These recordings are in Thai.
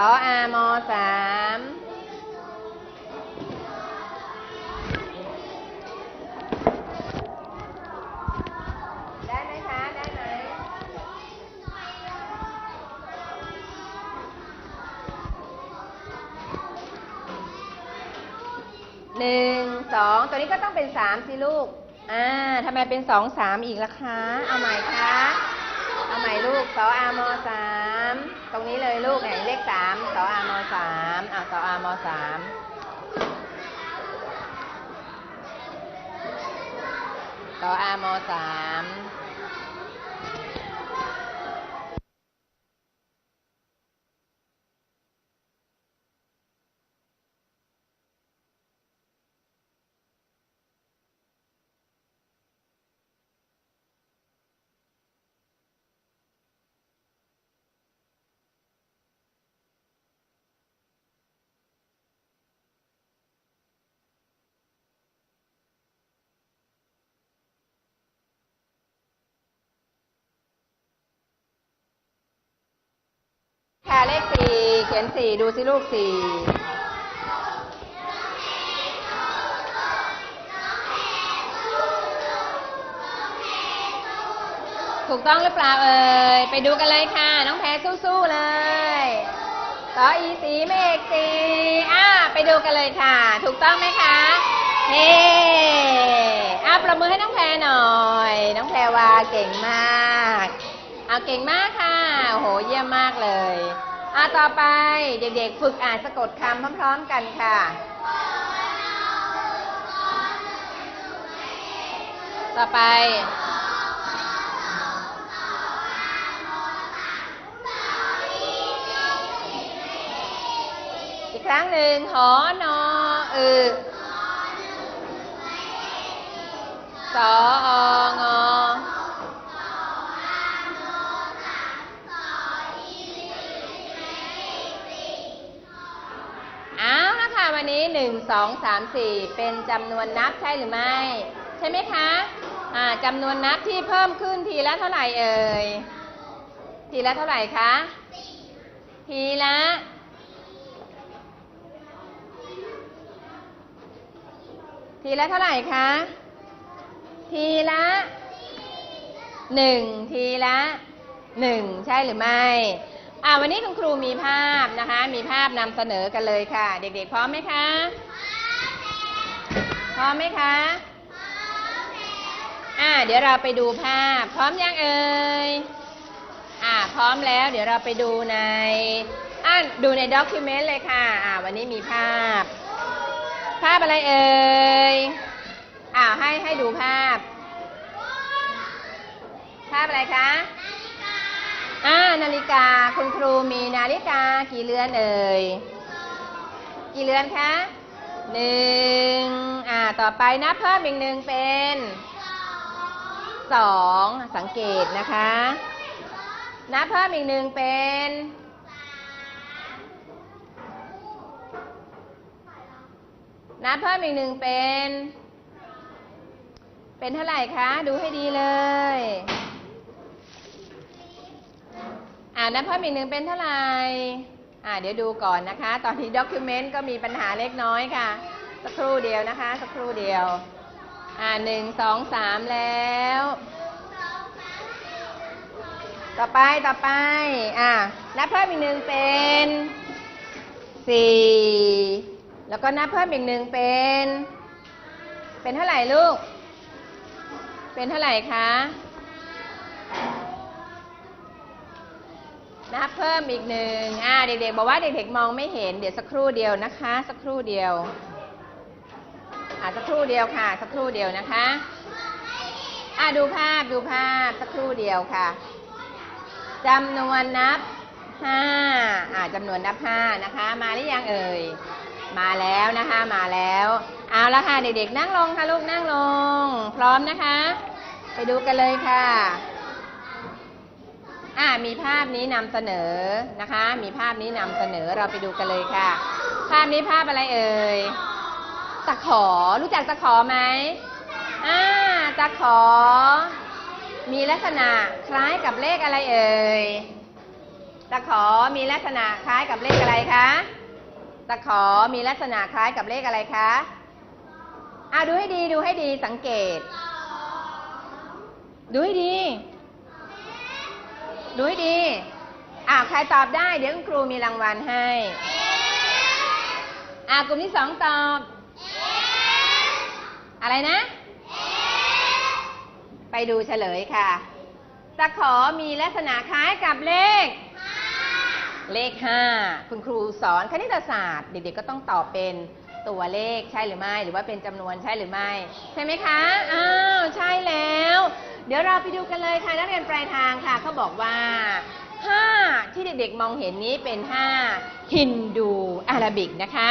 สออามอสามได้ไหมคะ ได้ไหมหนึ่งสองตัวนี้ก็ต้องเป็นสามสิลูก อ่าทำไมเป็นสองสามอีกล่ะคะ เอาใหม่คะ เอาใหม่ลูกสออามอสาม ตรงนี้เลยลูกเนี่ยเลขสามสออามอสามอ่าสออามอสามสออามอสาม ค่ะเลขสี่เขียนสี่ดูสิลูกสี่ถูกต้องหรือเปล่าเอ่ยไปดูกันเลยค่ะ น้องแพรสู้ๆเลยต่ออีสีเมฆสีอ่าไปดูกันเลยค่ะ ถูกต้องไหมคะเฮ้อ่าประมือให้น้องแพรหน่อย น้องแพรวาเก่งมาก เอาเก่งมากค่ะ โหเยี่ยมมากเลยอ่าต่อไปเด็กๆ ฝึกอ่านสะกดคำพร้อมๆกันค่ะต่อไป อีกครั้งหนึ่งหอนออึสอองอ หนึ่งสองสามสี่เป็นจำนวนนับใช่หรือไม่ ใช่ไหมคะอ่าจำนวนนับที่เพิ่มขึ้นทีละเท่าไหร่เอ่ย ทีละเท่าไหร่คะ ทีละทีละเท่าไหร่คะ ทีละหนึ่งทีละหนึ่งใช่หรือไม่ อ่าวันนี้คุณครูมีภาพนะคะ มีภาพนำเสนอกันเลยค่ะ เด็กๆ พร้อมไหมคะพร้อมไหมคะอ่าเดี๋ยวเราไปดูภาพ พร้อมยังเอ่ยอ่าพร้อมแล้ว เดี๋ยวเราไปดูในอ่าดูในด็อกิเมนต์เลยค่ะอ่าวันนี้มีภาพ ภาพอะไรเอ่ยอ่าให้ให้ดูภาพ ภาพอะไรคะ อ่านาฬิกาคุณครูมีนาฬิกากี่เรือนเอ่ย กี่เรือนคะหนึ่งอ่าต่อไปนับเพิ่มอีกหนึ่งเป็นสองสังเกตนะคะ นับเพิ่มอีกหนึ่งเป็นนับเพิ่มอีกหนึ่งเป็น เป็นเท่าไหร่คะ ดูให้ดีเลย อ่า นับเพิ่มอีกหนึ่งเป็นเท่าไหร่อ่าเดี๋ยวดูก่อนนะคะ ตอนนี้ด็อกิเมนต์ก็มีปัญหาเล็กน้อยค่ะ สักครู่เดียวนะคะ สักครู่เดียว อ่าหนึ่งสองสามแล้ว ต่อไปต่อไป อ่านับเพิ่มอีกหนึ่งเป็นสี่แล้วก็นับเพิ่มอีกหนึ่งเป็น เป็นเท่าไหร่ลูก เป็นเท่าไหร่คะ นับเพิ่มอีกหนึ่งอ่าเด็กๆบอกว่าเด็กๆมองไม่เห็นเดี๋ยวสักครู่เดียวนะคะ สักครู่เดียวอ่าสักครู่เดียวค่ะ สักครู่เดียวนะคะอ่าดูภาพดูภาพสักครู่เดียวค่ะจำนวนนับห้าอ่าจำนวนนับห้านะคะ มาหรือยังเอ่ยมาแล้วนะคะมาแล้วเอาละค่ะเด็กๆนั่งลงค่ะลูกนั่งลง พร้อมนะคะ ไปดูกันเลยค่ะ อ่ามีภาพนี้นำเสนอนะคะ มีภาพนี้นำเสนอเราไปดูกันเลยค่ะ ภาพนี้ภาพอะไรเอ่ยตะขอรู้จักตะขอไหมอ่าตะขอ มีลักษณะคล้ายกับเลขอะไรเอ่ยตะขอมีลักษณะคล้ายกับเลขอะไรคะตะขอมีลักษณะคล้ายกับเลขอะไรคะอ่าดูให้ดีดูให้ดีสังเกต ดูให้ดี ดูให้ดีอ่าใครตอบได้ เดี๋ยวคุณครูมีรางวัลให้ อ่ากลุ่มที่สองตอบ อะไรนะ ไปดูเฉลยค่ะ ตะขอมีลักษณะคล้ายกับเลข เลขห้าคุณครูสอนคณิตศาสตร์ เด็กๆก็ต้องตอบเป็นตัวเลขใช่หรือไม่ หรือว่าเป็นจำนวนใช่หรือไม่ ใช่ไหมคะ อ้าว ใช่แล้ว เดี๋ยวเราไปดูกันเลยค่ะนักเรียนปลายทางค่ะเขาบอกว่าห้าที่เด็กๆมองเห็นนี้เป็นห้าฮินดูอาราบิกนะคะ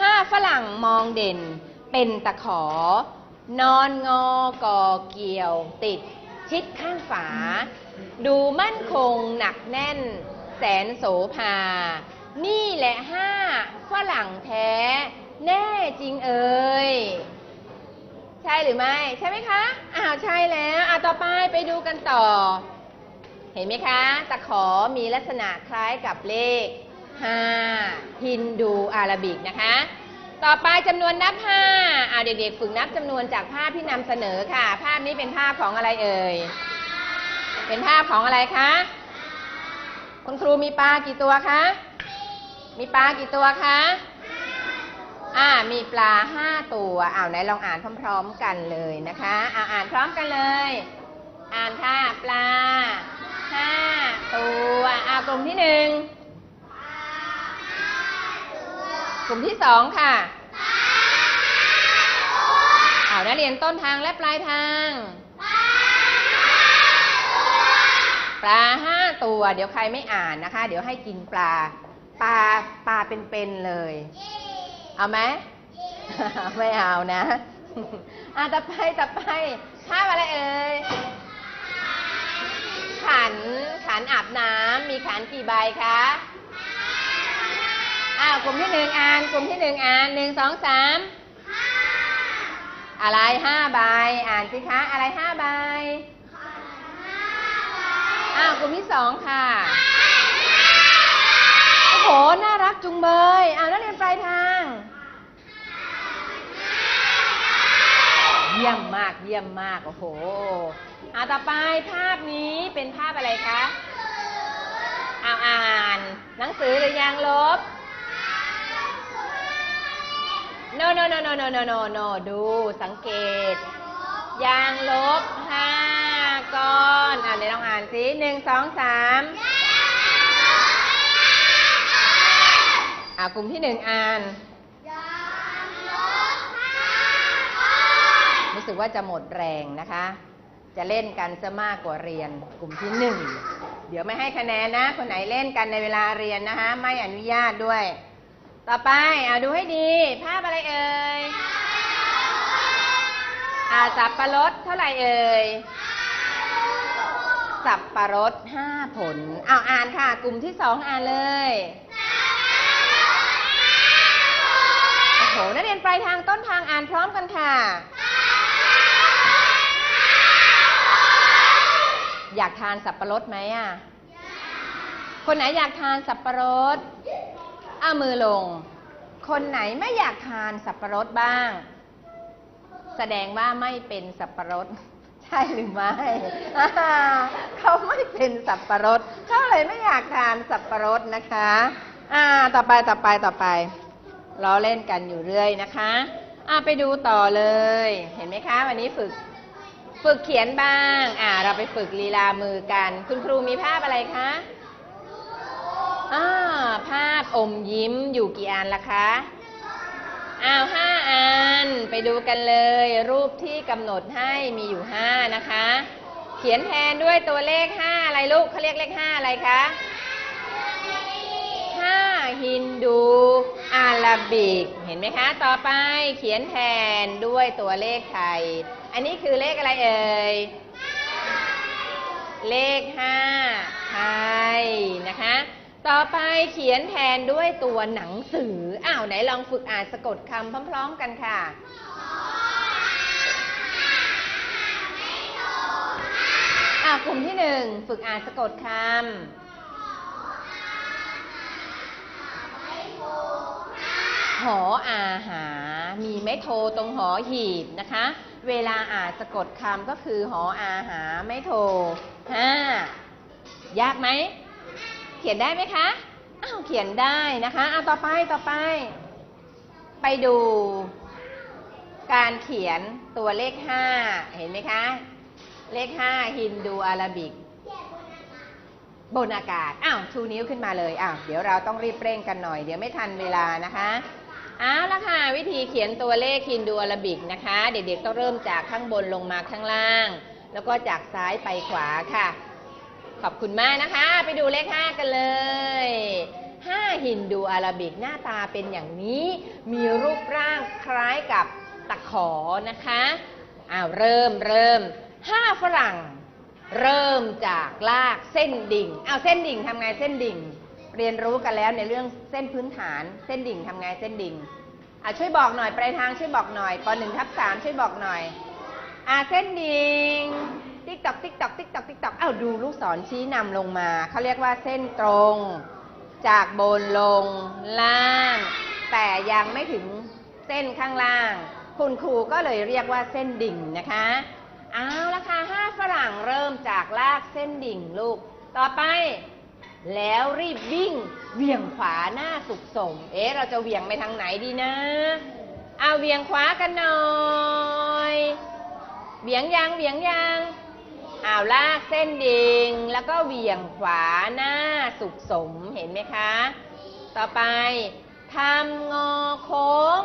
ห้าฝรั่งมองเด่นเป็นตะขอ นอนงอกอเกี่ยวติด ชิดข้างฝา ดูมั่นคงหนักแน่น แสนโสภา นี่แหละห้าฝรั่งแท้ แน่จริงเอ่ย ช่หรือไม่ ใช่ไหมคะอ้าวใช่แล้วอะต่อไปไปดูกันต่อ เห็นไหมคะ ตะขอมีลักษณะคล้ายกับเลข5ฮินดูอาราบิกนะคะ ต่อไปจำนวนนับ5อ่าเด็กๆฝึกนับจำนวนจากภาพที่นำเสนอค่ะ ภาพนี้เป็นภาพของอะไรเอ่ย เป็นภาพของอะไรคะ คุณครูมีปลากี่ตัวคะ มีปลากี่ตัวคะ อ่ามีปลาห้าตัวอ้าวไหนลองอ่านพร้อม ๆ กันเลยนะคะอ่าอ่านพร้อมกันเลย อ่านค่ะปลาห้าตัวอ่ากลุ่มที่หนึ่งกลุ่มที่สองค่ะอ้าวนักเรียนต้นทางและปลายทางปลาห้าตัว เดี๋ยวใครไม่อ่านนะคะ เดี๋ยวให้กินปลา ปลาปลาเป็นๆเลย เอาไหมไม่เอานะอะต่อไปต่อไปภาพอะไรเอ่ยขันขันอาบน้ำมีขันกี่ใบคะอ้าวกลุ่มที่หนึ่งอ่านกลุ่มที่หนึ่งอ่านหนึ่งสองสามอะไรห้าใบอ่านสิคะอะไรห้าใบอ้าวกลุ่มที่สองค่ะโอ้โหน่ารักจุงเบยอ้าวนักเรียนปลายทาง เยี่ยมมากเยี่ยมมาก โอ้โหอ่าต่อไปภาพนี้เป็นภาพอะไรคะอ้าอ่าน หนังสือหรือยังลบ no no no no no no no no ดูสังเกต ยางลบห้าก้อนอ่านเดี๋ยวลองอ่านสิหนึ่งสองสามอ่ากลุ่มที่หนึ่งอ่าน สึกว่าจะหมดแรงนะคะ จะเล่นกันซะมากกว่าเรียนกลุ่มที่หนึ่งเดี๋ยวไม่ให้คะแนนนะ คนไหนเล่นกันในเวลาเรียนนะคะ ไม่อนุญาตด้วย ต่อไปเอาดูให้ดี ภาพอะไรเอ่ยอาสับปะรดเท่าไหร่เอ่ยสับปะรดห้าผลเอาอ่านค่ะ กลุ่มที่สองอ่านเลยโอ้โหนักเรียนปลายทางต้นทางอ่านพร้อมกันค่ะ อยากทานสับปะรดไหมอะ คนไหนอยากทานสับปะรดเอามือลง คนไหนไม่อยากทานสับปะรดบ้าง แสดงว่าไม่เป็นสับปะรด ใช่หรือไม่อ่าเขาไม่เป็นสับปะรดเขาเลยไม่อยากทานสับปะรดนะคะ อ่า ต่อไปต่อไปต่อไปล้อเล่นกันอยู่เรื่อยนะคะ อ่าไปดูต่อเลย เห็นไหมคะ วันนี้ฝึก ฝึกเขียนบ้าง อ่า เราไปฝึกลีลามือกัน คุณครูมีภาพอะไรคะอ่าภาพอมยิ้มอยู่กี่อันล่ะคะอ้าวห้าอัน ไปดูกันเลย รูปที่กำหนดให้มีอยู่ห้านะคะ เขียนแทนด้วยตัวเลขห้าอะไรลูกเขาเรียกเลขห้าอะไรคะห้าฮินดู อาราบิก เห็นไหมคะ ต่อไปเขียนแทนด้วยตัวเลขไทย อันนี้คือเลขอะไรเอ่ย เลขห้าไทยนะคะ ต่อไปเขียนแทนด้วยตัวหนังสือ อ้าวไหนลองฝึกอ่านสะกดคำพร้อมๆกันค่ะอ้ากลุ่มที่หนึ่งฝึกอ่านสะกดคำ หออาหา มีไม่โทรตรงหอหีบนะคะ เวลาอ่านสะกดคำก็คือหออาหาไม่โทรห้ายากไหม เขียนได้ไหมคะ อ้าวเขียนได้นะคะเอะต่อไปต่อไป ไปดู การเขียนตัวเลขห้าเห็นไหมคะ เลขห้าฮินดูอาราบิกบนอากาศ อ้าว ชูนิ้วขึ้นมาเลย อ้าว เดี๋ยวเราต้องรีบเร่งกันหน่อย เดี๋ยวไม่ทันเวลานะคะ เอาละค่ะ วิธีเขียนตัวเลขฮินดูอาราบิกนะคะ เด็กๆต้องเริ่มจากข้างบนลงมาข้างล่าง แล้วก็จากซ้ายไปขวาค่ะ ขอบคุณมากนะคะ ไปดูเลข 5 กันเลย 5 ฮินดูอาราบิกหน้าตาเป็นอย่างนี้ มีรูปร่างคล้ายกับตะขอนะคะอ้าวเริ่มเริ่ม 5 ฝรั่ง เริ่มจากลากเส้นดิ่งอ้าวเส้นดิ่งทำไงเส้นดิ่ง เรียนรู้กันแล้วในเรื่องเส้นพื้นฐานเส้นดิ่งทำไงเส้นดิ่งอะช่วยบอกหน่อยปลายทางช่วยบอกหน่อยปหนึ่งทับสามช่วยบอกหน่อย อ่าเส้นดิ่งติ๊กตอกติ๊กตอกติ๊กตอกติ๊กตอกอ้าวดูลูกศรชี้นำลงมาเขาเรียกว่าเส้นตรง จากบนลงล่าง แต่ยังไม่ถึงเส้นข้างล่าง คุณครูก็เลยเรียกว่าเส้นดิ่งนะคะเอาละค่ะห้าฝรั่งเริ่มจากลากเส้นดิ่งลูก ต่อไป แล้วรีบวิ่งเหวี่ยงขวาหน้าสุกสม เอ๊ะเราจะเหวี่ยงไปทางไหนดีนะเอาเหวี่ยงขวากันหน่อยเหวี่ยงยางเหวี่ยงยางอ้าวลากเส้นดิงแล้วก็เหวี่ยงขวาหน้าสุกสมเห็นไหมคะ ต่อไปทำงอโค้ง